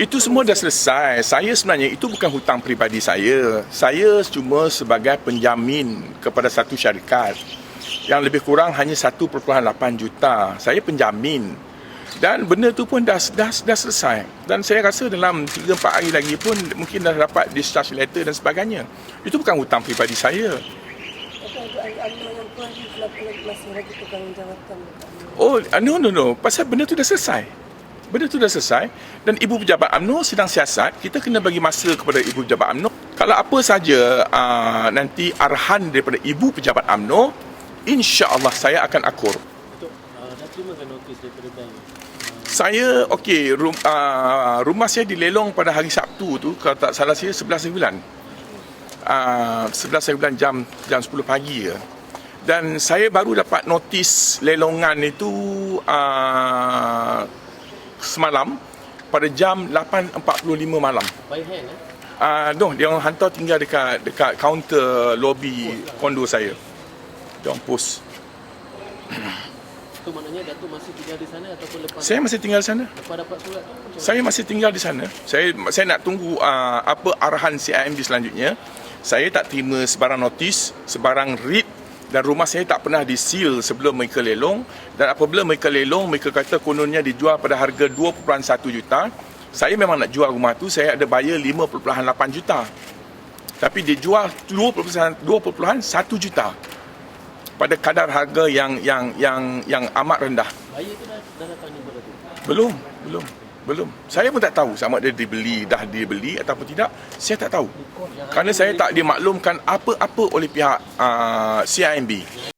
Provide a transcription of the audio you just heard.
Itu semua dah selesai. Saya sebenarnya itu bukan hutang peribadi saya. Saya cuma sebagai penjamin kepada satu syarikat yang lebih kurang hanya 1.8 juta. Saya penjamin. Dan benda tu pun dah, dah, dah selesai. Dan saya rasa dalam 3-4 hari lagi pun mungkin dah dapat discharge letter dan sebagainya. Itu bukan hutang peribadi saya. Oh, uh, no, no, no. Pasal benda tu dah selesai. Benda tu dah selesai. Dan Ibu Pejabat UMNO sedang siasat. Kita kena bagi masa kepada Ibu Pejabat UMNO. Kalau apa saja uh, nanti arahan daripada Ibu Pejabat UMNO, insya-Allah saya akan akur. Untuk uh, dah terima ke notis daripada bank? Uh, Saya, okey, rum, uh, rumah saya dilelong pada hari Sabtu tu, kalau tak salah saya 11 bulan. Uh, 11 bulan jam jam 10 pagi ke. Dan saya baru dapat notis lelongan itu uh, semalam pada jam 8.45 malam. by hand eh? Ah, uh, no, dia orang hantar tinggal dekat dekat kaunter lobi kondo saya. Dia orang post. Itu maknanya Datuk masih tinggal di sana ataupun lepas Saya masih tinggal di sana. lepas dapat surat tu? Saya masih tinggal di sana. Saya saya nak tunggu uh, apa arahan CIMB selanjutnya. Saya tak terima sebarang notis, sebarang read dan rumah saya tak pernah diseal sebelum mereka lelong dan apabila mereka lelong mereka kata kononnya dijual pada harga 2.1 juta. Saya memang nak jual rumah tu, saya ada bayar 5.8 juta. Tapi dia jual 2.1 juta pada kadar harga yang yang yang yang amat rendah. Buyer tu dah, dah datang? Belum, belum, belum. Saya pun tak tahu sama ada dibeli, dah dibeli ataupun tidak. Saya tak tahu. Kerana saya tak dimaklumkan apa-apa oleh pihak uh, CIMB.